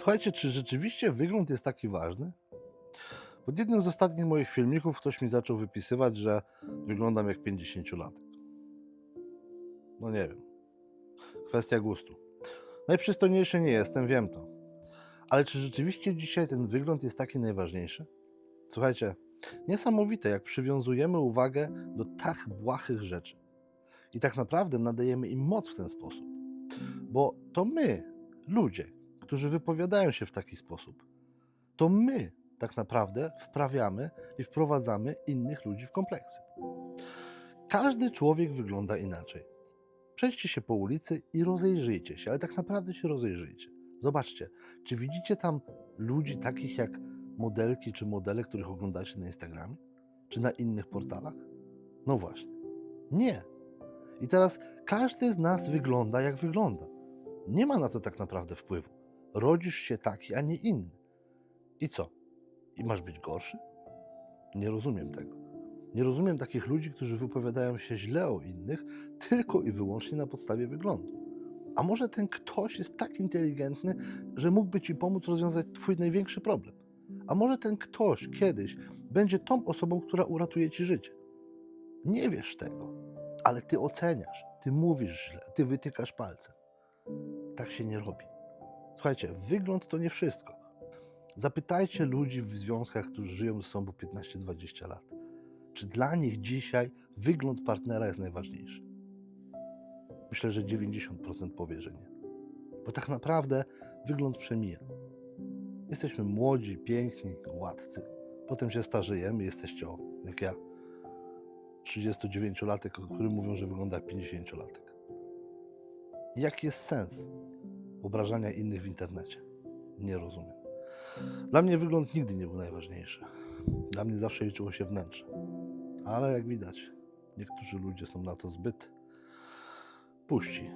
Słuchajcie, czy rzeczywiście wygląd jest taki ważny? Pod jednym z ostatnich moich filmików ktoś mi zaczął wypisywać, że wyglądam jak 50-latek. No nie wiem. Kwestia gustu. Najprzystojniejszy nie jestem, wiem to. Ale czy rzeczywiście dzisiaj ten wygląd jest taki najważniejszy? Słuchajcie, niesamowite, jak przywiązujemy uwagę do tak błahych rzeczy. I tak naprawdę nadajemy im moc w ten sposób. Bo to my, ludzie, którzy wypowiadają się w taki sposób, to my tak naprawdę wprawiamy i wprowadzamy innych ludzi w kompleksy. Każdy człowiek wygląda inaczej. Przejdźcie się po ulicy i rozejrzyjcie się, ale tak naprawdę się rozejrzyjcie. Zobaczcie, czy widzicie tam ludzi takich jak modelki czy modele, których oglądacie na Instagramie? Czy na innych portalach? No właśnie. Nie. I teraz każdy z nas wygląda jak wygląda. Nie ma na to tak naprawdę wpływu. Rodzisz się taki, a nie inny. I co? I masz być gorszy? Nie rozumiem tego. Nie rozumiem takich ludzi, którzy wypowiadają się źle o innych tylko i wyłącznie na podstawie wyglądu. A może ten ktoś jest tak inteligentny, że mógłby ci pomóc rozwiązać twój największy problem? A może ten ktoś kiedyś będzie tą osobą, która uratuje ci życie? Nie wiesz tego, ale ty oceniasz, ty mówisz źle, ty wytykasz palcem. Tak się nie robi. Słuchajcie, wygląd to nie wszystko. Zapytajcie ludzi w związkach, którzy żyją ze sobą 15-20 lat. Czy dla nich dzisiaj wygląd partnera jest najważniejszy? Myślę, że 90% powie, że nie. Bo tak naprawdę wygląd przemija. Jesteśmy młodzi, piękni, gładcy. Potem się starzejemy, jesteście o, jak ja. 39-latek, o którym mówią, że wygląda jak 50-latek. Jaki jest sens obrażania innych w internecie? Nie rozumiem. Dla mnie wygląd nigdy nie był najważniejszy. Dla mnie zawsze liczyło się wnętrze. Ale jak widać, niektórzy ludzie są na to zbyt puści.